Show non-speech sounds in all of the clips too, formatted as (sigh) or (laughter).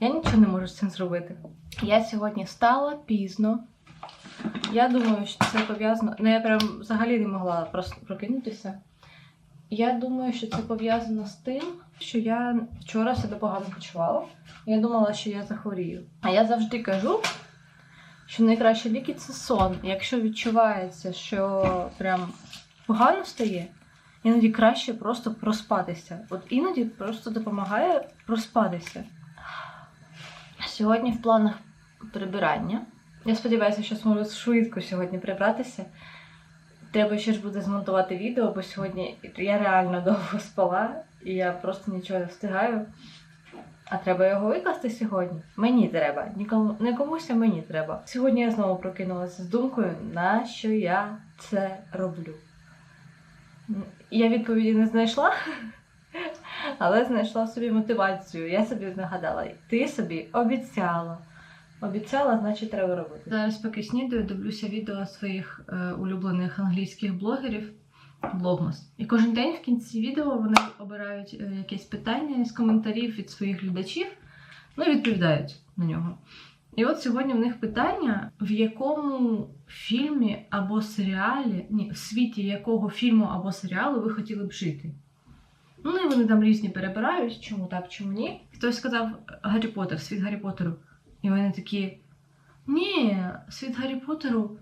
Я нічого не можу з цим зробити. Я сьогодні встала пізно. Я думаю, що це пов'язано. Ну, я прям взагалі не могла просто прокинутися. Я думаю, що це пов'язано з тим, що я вчора себе погано почувала. Я думала, що я захворію. А я завжди кажу, що найкращі ліки це сон. Якщо відчувається, що прям погано стає, іноді краще просто проспатися. От іноді просто допомагає проспатися. Сьогодні в планах прибирання. Я сподіваюся, що зможу швидко сьогодні прибратися. Треба ще ж буде змонтувати відео, бо сьогодні я реально (laughs) довго спала, і я просто нічого не встигаю. А треба його викласти сьогодні. Мені треба. Нікому не комусь, а мені треба. Сьогодні я знову прокинулася з думкою, на що я це роблю. Я відповіді не знайшла, (laughs) але знайшла собі мотивацію. Я собі нагадала, ти собі обіцяла. Обіцяла, значить треба робити. Зараз поки снідаю, дивлюся відео своїх е, улюблених англійських блогерів. Блогмас. І кожен день в кінці відео вони обирають е, якесь питання з коментарів від своїх глядачів, ну і відповідають на нього. І от сьогодні в них питання, в якому фільмі або серіалі, ні, в світі якого фільму або серіалу ви хотіли б жити. Ну і вони там різні перебирають, чому так, чому ні. Хтось сказав Гаррі Поттер, світ Гаррі Поттеру. І вони такі: Ні, світ Гаррі Поттеру,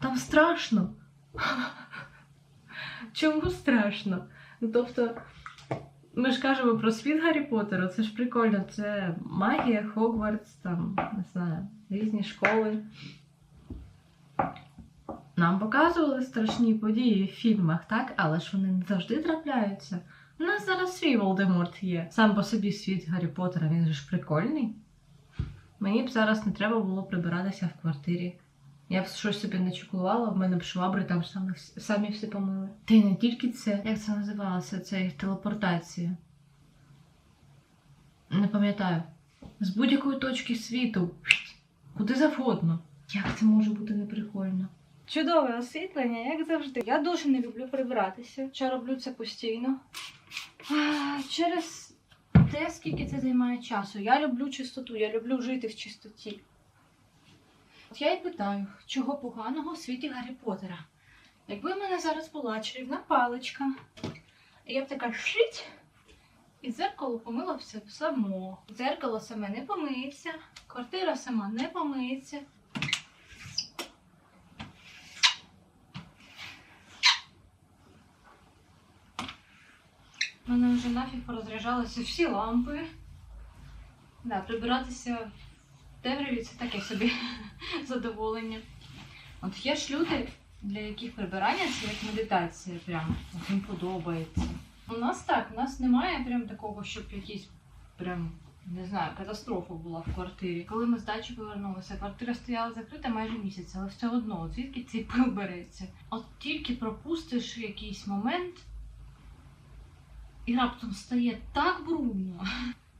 там страшно. (laughs) Чому страшно? Ну, тобто, ми ж кажемо про світ Гаррі Поттеру, це ж прикольно, це магія, Хогвартс, там, не знаю, різні школи. Нам показували страшні події в фільмах, так? Але ж вони не завжди трапляються. У нас зараз свій Волдеморт є. Сам по собі світ Гаррі Поттера, він же ж прикольний. Мені б зараз не треба було прибиратися в квартирі. Я б щось собі не чекувала, в мене б швабри там самі, самі все помили. Та й не тільки це, як це називалося, це їх телепортація. Не пам'ятаю. З будь-якої точки світу. Куди завгодно. Як це може бути неприкольно? Чудове освітлення, як завжди. Я дуже не люблю прибиратися. Хоча роблю це постійно. Через те, скільки це займає часу. Я люблю чистоту, я люблю жити в чистоті. От я й питаю, чого поганого в світі Гаррі Поттера? Якби в мене зараз була чарівна паличка, і я б така шить, і дзеркало помило все само. Дзеркало саме не помиється, квартира сама не помиється. У мене вже нафіг порозряджалися всі лампи. Да, прибиратися в темряві це таке собі (laughs) задоволення. От є ж люди, для яких прибирання це як медитація, прям от їм подобається. У нас так, у нас немає прям такого, щоб якісь прям. Не знаю, катастрофа була в квартирі. Коли ми з дачі повернулися, квартира стояла закрита майже місяць, але все одно, звідки цей пил береться. От тільки пропустиш якийсь момент, і раптом стає так брудно.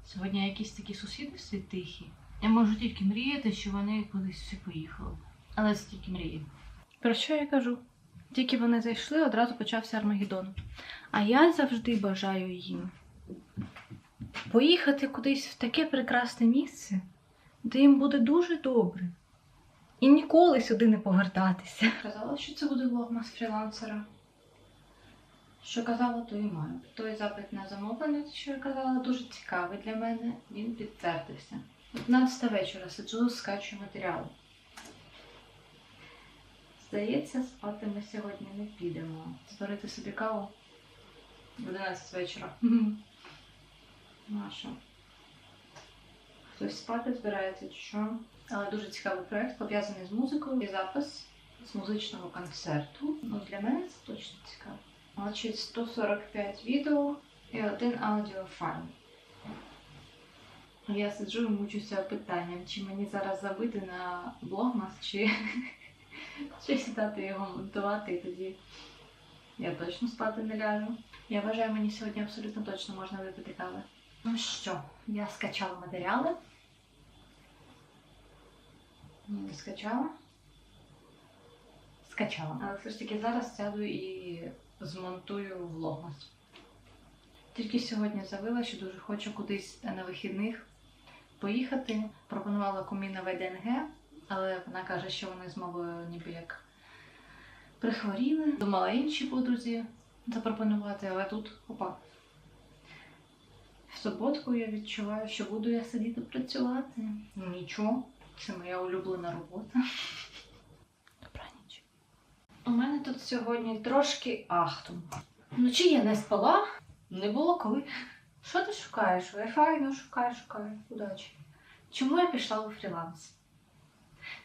Сьогодні якісь такі сусіди всі тихі. Я можу тільки мріяти, що вони кудись всі поїхали. Але це тільки мрії. Про що я кажу? Тільки вони зайшли, одразу почався Армагеддон. А я завжди бажаю їм поїхати кудись в таке прекрасне місце, де їм буде дуже добре. І ніколи сюди не повертатися. Казала, що це буде влогмас фрілансера. Що казала, то і маю. Той запит на замовлення, що я казала, дуже цікавий для мене. Він підтвердився. 15 вечора сиджу, скачу матеріали. Здається, спати ми сьогодні не підемо. Зварити собі каву в 11 вечора. Ну. Хтось спати збирається чи що? Але дуже цікавий проєкт, пов'язаний з музикою і запис з музичного концерту. Ну, для мене це точно цікаво. Значить, 145 відео і один аудіофайл. Я сиджу і мучуся питанням, чи мені зараз забити на блогмас, чи, (laughs) чи сідати його монтувати, і тоді я точно спати не ляжу. Я вважаю, мені сьогодні абсолютно точно можна випити кави. Ну що, я скачала матеріали. Ні, не скачала. Скачала. Але все ж таки зараз сяду і змонтую влогмас. Тільки сьогодні завила, що дуже хочу кудись на вихідних поїхати. Пропонувала кумі на ВДНГ, але вона каже, що вони з мамою ніби як прихворіли. Думала інші подрузі запропонувати, але тут опа. В суботку я відчуваю, що буду я сидіти працювати. Ну нічого, це моя улюблена робота. У мене тут сьогодні трошки ахтум. Вночі я не спала, не було коли. Що ти шукаєш? Wi-Fi? Ну шукай, шукай. Удачі. Чому я пішла у фріланс?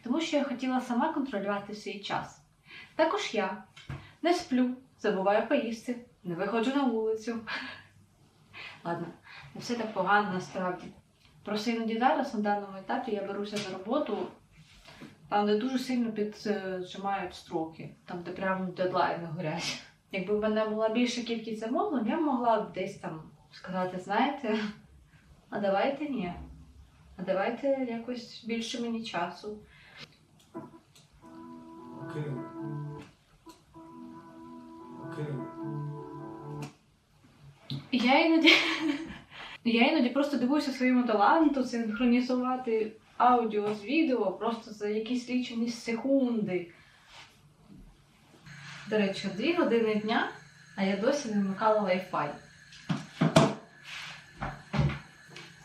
Тому що я хотіла сама контролювати свій час. Також я не сплю, забуваю поїсти, не виходжу на вулицю. Ладно, не все так погано насправді. Просто іноді зараз на даному етапі я беруся за роботу там, де дуже сильно піджимають строки, там, де прямо дедлайни горять. Якби в мене була більша кількість замовлень, я б могла б десь там сказати, знаєте, а давайте ні. А давайте якось більше мені часу. Окей. Окей. Я іноді, (laughs) я іноді просто дивуюся своєму таланту синхронізувати аудіо з відео просто за якісь лічені секунди. До речі, дві години дня, а я досі не вмикала Wi-Fi.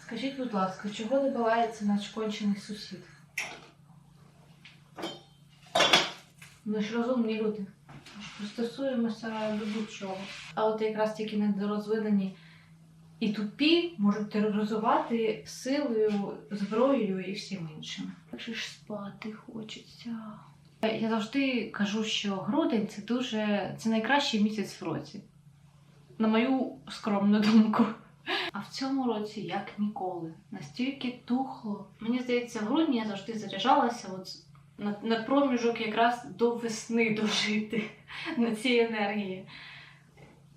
Скажіть, будь ласка, чого добивається наш кончений сусід? Ми ж розумні люди. Пристосуємося до будь-чого. А от якраз тільки недорозвинені і тупі можуть тероризувати силою, зброєю і всім іншим. Як же ж спати хочеться. Я завжди кажу, що грудень це дуже це найкращий місяць в році. На мою скромну думку. А в цьому році як ніколи. Настільки тухло. Мені здається, в грудні я завжди заряджалася от на, на проміжок якраз до весни дожити на цій енергії.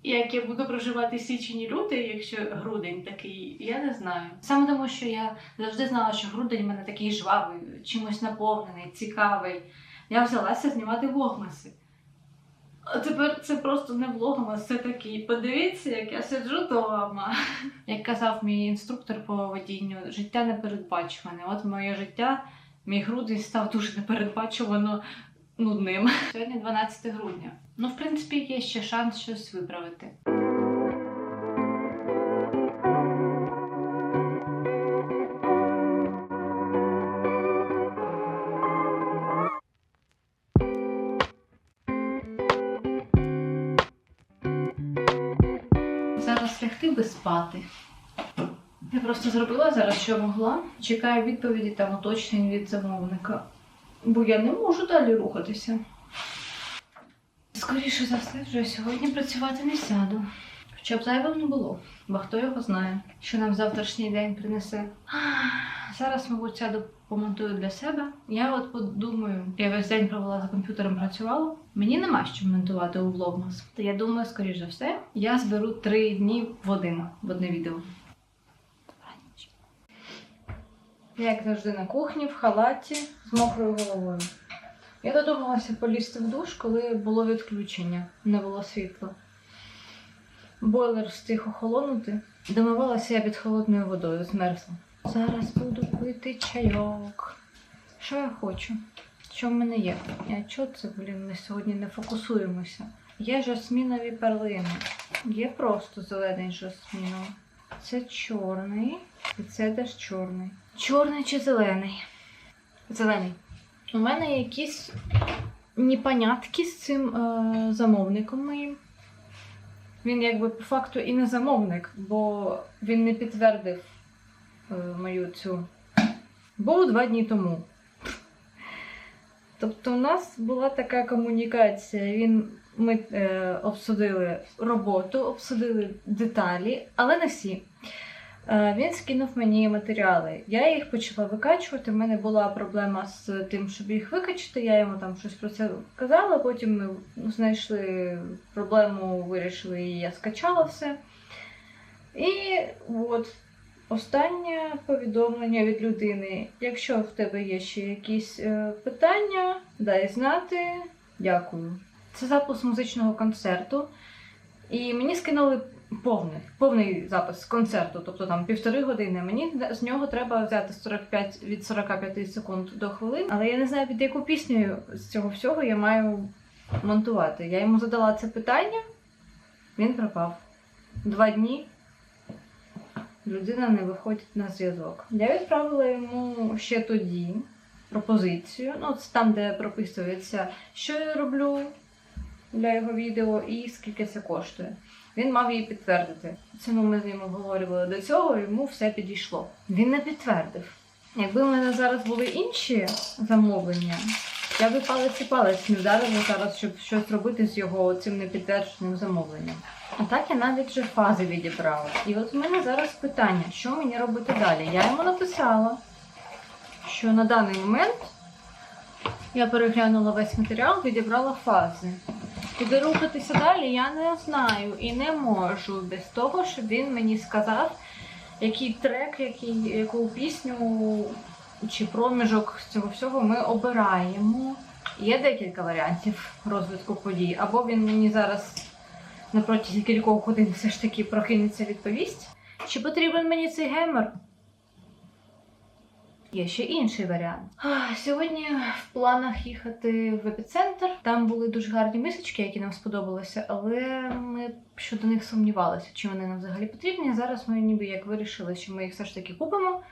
Як я буду проживати січень і лютий, якщо грудень такий, я не знаю. Саме тому, що я завжди знала, що грудень в мене такий жвавий, чимось наповнений, цікавий. Я взялася знімати влогмаси. А тепер це просто не влогмас, це такий. Подивіться, як я сиджу вдома. Як казав мій інструктор по водінню, життя непередбачуване. От моє життя, мій грудень став дуже непередбачувано нудним. Сьогодні 12 грудня. Ну, в принципі, є ще шанс щось виправити. Зараз лягти би спати. Я просто зробила зараз, що могла. Чекаю відповіді там уточнень від замовника. Бо я не можу далі рухатися. Скоріше за все, вже сьогодні працювати не сяду. Хоча б зайвим не було, бо хто його знає, що нам завтрашній день принесе. Зараз, мабуть, сяду помонтую для себе. Я от подумаю, я весь день провела за комп'ютером, працювала. Мені нема що монтувати у влогмас. То я думаю, скоріш за все, я зберу три дні в один в одне відео. Я, як завжди, на кухні, в халаті з мокрою головою. Я додумалася полізти в душ, коли було відключення, не було світла. Бойлер встиг охолонути. Домивалася я під холодною водою, змерзла. Зараз буду пити чайок. Що я хочу? Що в мене є? А чого це, блін, ми сьогодні не фокусуємося? Є жасмінові перлини. Є просто зелений жасміновий. Це чорний. І це теж чорний. Чорний чи зелений? Зелений. У мене якісь непонятки з цим е, замовником моїм. Він якби по факту і не замовник, бо він не підтвердив е, мою цю. Був два дні тому. Тобто у нас була така комунікація. Він, ми е, обсудили роботу, обсудили деталі, але не всі. Е, Він скинув мені матеріали. Я їх почала викачувати. У мене була проблема з тим, щоб їх викачати. Я йому там щось про це казала. Потім ми знайшли проблему, вирішили, і я скачала все. І от останнє повідомлення від людини. Якщо в тебе є ще якісь е, питання, дай знати. Дякую. Це запис музичного концерту. І мені скинули повний, повний запис концерту, тобто там півтори години. Мені з нього треба взяти 45, від 45 секунд до хвилин. Але я не знаю, під яку пісню з цього всього я маю монтувати. Я йому задала це питання, він пропав. Два дні людина не виходить на зв'язок. Я відправила йому ще тоді пропозицію. Ну, це там, де прописується, що я роблю для його відео і скільки це коштує. Він мав її підтвердити. Ціну ми з ним обговорювали до цього, йому все підійшло. Він не підтвердив. Якби в мене зараз були інші замовлення, я би палець і палець не вдарила зараз, щоб щось робити з його цим непідтвердженим замовленням. А так я навіть вже фази відібрала. І от в мене зараз питання, що мені робити далі? Я йому написала, що на даний момент я переглянула весь матеріал, відібрала фази. Куди рухатися далі, я не знаю і не можу без того, щоб він мені сказав, який трек, який, яку пісню чи проміжок з цього всього ми обираємо. Є декілька варіантів розвитку подій. Або він мені зараз на протязі кількох годин все ж таки прокинеться відповість. Чи потрібен мені цей геймер? Є ще інший варіант. Сьогодні в планах їхати в епіцентр. Там були дуже гарні мисочки, які нам сподобалися, але ми щодо них сумнівалися, чи вони нам взагалі потрібні. Зараз ми ніби як вирішили, що ми їх все ж таки купимо,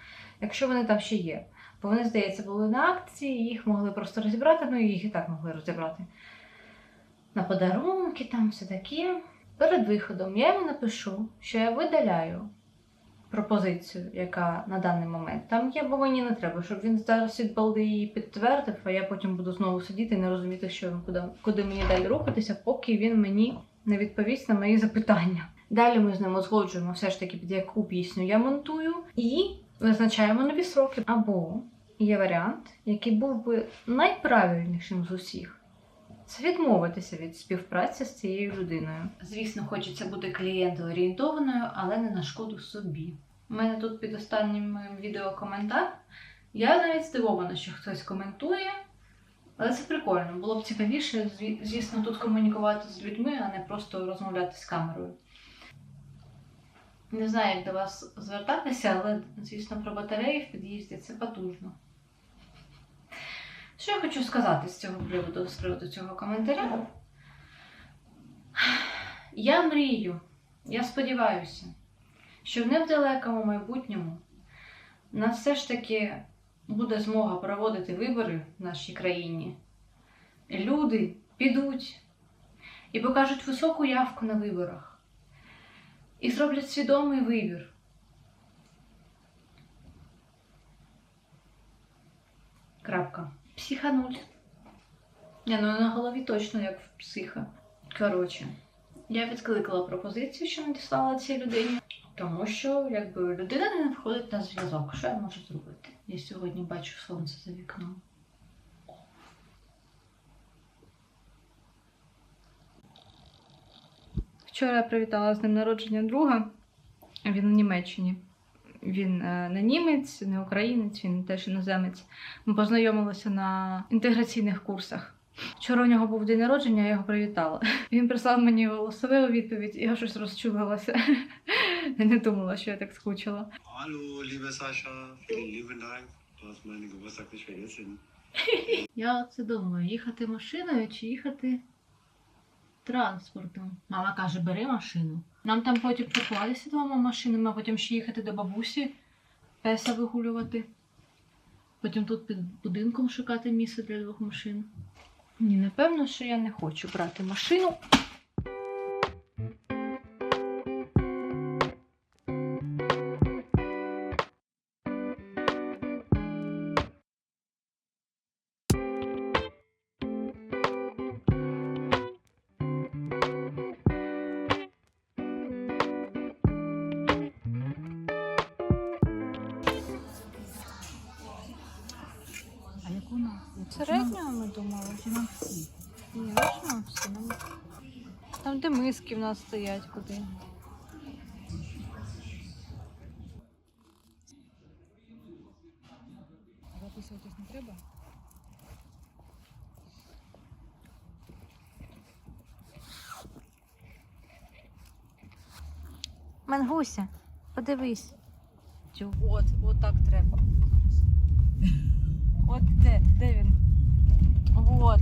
якщо вони там ще є. Бо вони, здається, були на акції, їх могли просто розібрати, ну і їх і так могли розібрати. На подарунки, там все таке. Перед виходом я йому напишу, що я видаляю пропозицію, яка на даний момент там є, бо мені не треба, щоб він зараз від балди її підтвердив, а я потім буду знову сидіти і не розуміти, що він куди, куди мені далі рухатися, поки він мені не відповість на мої запитання. Далі ми з ним узгоджуємо все ж таки, під яку пісню я монтую, і визначаємо нові сроки. Або є варіант, який був би найправильнішим з усіх. Це відмовитися від співпраці з цією людиною. Звісно, хочеться бути клієнтоорієнтованою, але не на шкоду собі. У мене тут під останнім відео коментар. Я навіть здивована, що хтось коментує, але це прикольно. Було б цікавіше, звісно, тут комунікувати з людьми, а не просто розмовляти з камерою. Не знаю, як до вас звертатися, але, звісно, про батареї в під'їзді це потужно. Що я хочу сказати з цього приводу, з приводу цього коментаря? Я мрію, я сподіваюся, що в невдалекому майбутньому нас все ж таки буде змога проводити вибори в нашій країні. Люди підуть і покажуть високу явку на виборах і зроблять свідомий вибір. Крапка. Психануль. Не, ну на голові точно як в психа. Коротше, я відкликала пропозицію, що надіслала цій людині, тому що якби людина не виходить на зв'язок. Що я можу зробити? Я сьогодні бачу сонце за вікном. Вчора я привітала з ним народження друга. Він в Німеччині. Він е, не німець, не українець, він теж іноземець. Ми познайомилися на інтеграційних курсах. Вчора у нього був день народження, я його привітала. Він прислав мені голосове у відповідь, і я щось розчулилася. Я (laughs) не думала, що я так скучила. Dank. Du hast meinen Geburtstag. Я це думаю, їхати машиною чи їхати транспортом. Мама каже, бери машину. Нам там потім паркувалися двома машинами, а потім ще їхати до бабусі, песа вигулювати. Потім тут під будинком шукати місце для двох машин. Ні, напевно, що я не хочу брати машину. Середнього ми думали. Там де миски в нас стоять куди. Записуватись не треба? Мангуся, подивись. От, от так треба. От де, де він? От.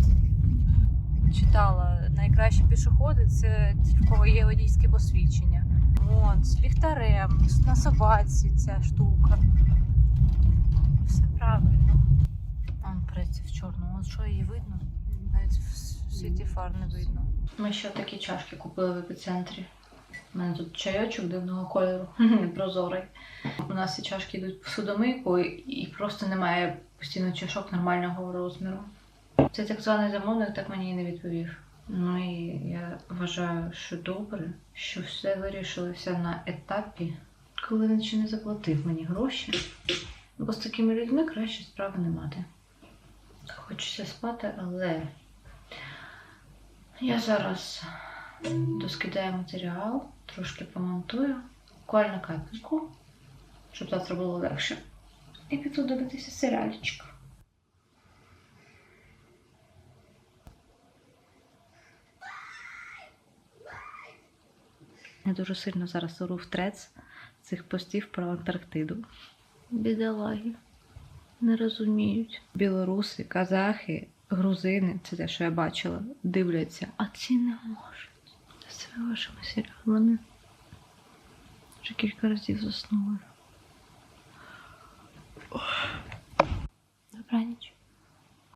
Читала, найкращі пішоходи це ті, в кого є водійське посвідчення. От, з ліхтарем, на собаці ця штука. Все правильно. Он в чорному. От що її видно? Навіть в світі фар не видно. Ми ще такі чашки купили в епіцентрі. У мене тут чайочок дивного кольору, (laughs) прозорий. У нас ці чашки йдуть в судомийку і просто немає постійно чашок нормального розміру. Це так званий замовник так мені і не відповів. Ну і я вважаю, що добре, що все вирішилося на етапі, коли він ще не заплатив мені гроші. Бо з такими людьми краще справи не мати. Хочеться спати, але я зараз доскидаю матеріал, трошки помонтую, буквально капельку, щоб завтра було легше. І піду дивитися серіальчик. Я дуже сильно зараз ору в трец цих постів про Антарктиду. Бідолаги. Не розуміють. Білоруси, казахи, грузини, це те, що я бачила, дивляться, а ці не можуть. З цими вашими серіалами. Вже кілька разів заснула. Добраніч.